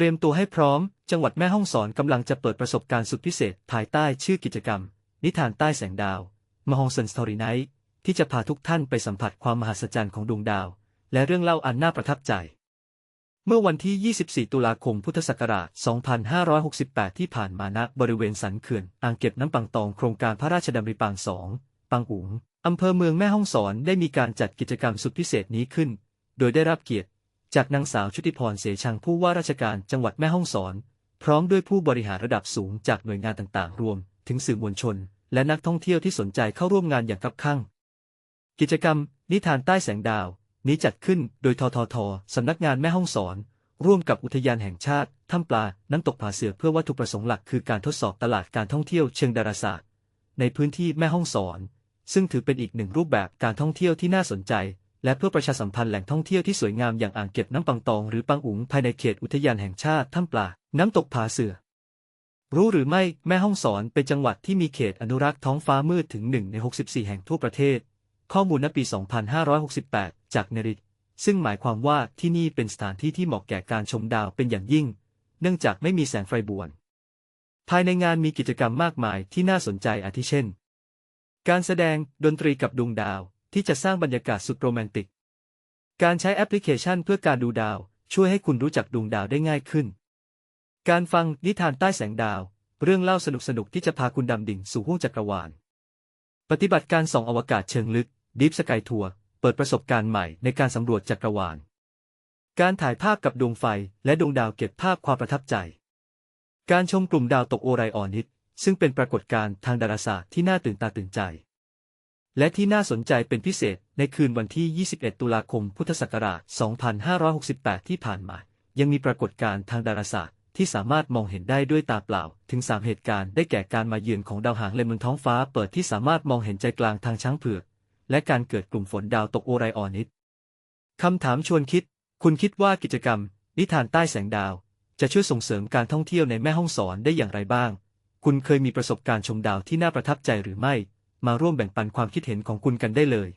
เตรียมตัวให้พร้อม จังหวัดแม่ฮ่องสอนกำลังจะเปิดประสบการณ์สุดพิเศษ ภายใต้ชื่อกิจกรรม นิทานใต้แสงดาวมฮองเซนสตอรี่ไนท์ที่จะพาทุกท่านไปสัมผัสความมหัศจรรย์ของดวงดาว และเรื่องเล่าอันน่าประทับใจ เมื่อวันที่ 24 ตุลาคม พุทธศักราช 2568 ที่ผ่านมาณบริเวณสันเขื่อน อ่างเก็บน้ำปังตองโครงการพระราชดำริปางสองปังอุ๋งอำเภอเมืองแม่ฮ่องสอนได้มีการจัดกิจกรรมสุดพิเศษนี้ขึ้น โดยได้รับเกียรติ จากนางสาวชุติพรเสชังผู้ว่าราชการจังหวัดแม่ฮ่องสอน พร้อมด้วยผู้บริหารระดับสูงจากหน่วยงานต่างๆ รวม ถึงสื่อมวลชน และนักท่องเที่ยวที่สนใจเข้าร่วมงานอย่างคับคั่งกิจกรรม นิทานใต้แสงดาว นี้จัดขึ้นโดยทททสำนักงานแม่ฮ่องสอน ร่วมกับอุทยานแห่งชาติถ้ำปลา น้ำตกผาเสือเพื่อวัตถุประสงค์หลักคือการทดสอบตลาดการท่องเที่ยวเชิงดาราศาสตร์ ในพื้นที่แม่ฮ่องสอน ซึ่งถือเป็นอีกหนึ่งรูปแบบการท่องเที่ยวที่น่าสนใจ และเพื่อประชาสัมพันธ์แหล่งท่องเที่ยวที่สวยงามอย่างอ่างเก็บน้ำปังตองหรือปังอุ๋งภายในเขตอุทยานแห่งชาติถ้ำปลา น้ำตกผาเสือ รู้หรือไม่แม่ฮ่องสอนเป็นจังหวัดที่มีเขตอนุรักษ์ท้องฟ้ามืดถึง 1 ใน 64 แห่งทั่วประเทศ ข้อมูลณปี 2568 จากเนริตซึ่งหมายความว่าที่นี่เป็นสถานที่ที่เหมาะแก่การชมดาวเป็นอย่างยิ่ง เนื่องจากไม่มีแสงไฟบวน ภายในงานมีกิจกรรมมากมายที่น่าสนใจอาทิเช่น การแสดงดนตรีกับดวงดาว ที่จะสร้างบรรยากาศสุดโรแมนติก การใช้แอปพลิเคชันเพื่อการดูดาว ช่วยให้คุณรู้จักดวงดาวได้ง่ายขึ้น การฟังนิทานใต้แสงดาว เรื่องเล่าสนุกๆที่จะพาคุณดำดิ่งสู่ห้วงจักรวาล ปฏิบัติการส่องอวกาศเชิงลึก Deep Sky Tour เปิดประสบการณ์ใหม่ในการสำรวจจักรวาล การถ่ายภาพกับดวงไฟและดวงดาวเก็บภาพความประทับใจ การชมกลุ่มดาวตกโอไรออนิตซึ่งเป็นปรากฏการณ์ทางดาราศาสตร์ที่น่าตื่นตาตื่นใจ และที่น่าสนใจเป็นพิเศษในคืนวันที่ 21 ตุลาคม พุทธศักราช 2568 ที่ผ่านมา ยังมีปรากฏการณ์ทางดาราศาสตร์ที่สามารถมองเห็นได้ด้วยตาเปล่า ถึง 3 เหตุการณ์ได้แก่การมาเยือนของดาวหางเลนบนท้องฟ้าเปิดที่สามารถมองเห็นใจกลางทางช้างเผือก และการเกิดกลุ่มฝนดาวตกโอไรออนิตคำถามชวนคิด คุณคิดว่ากิจกรรม นิทานใต้แสงดาว จะช่วยส่งเสริมการท่องเที่ยวในแม่ฮ่องสอนได้อย่างไรบ้าง คุณเคยมีประสบการณ์ชมดาวที่น่าประทับใจหรือไม่ มาร่วมแบ่งปันความคิดเห็นของคุณกันได้เลย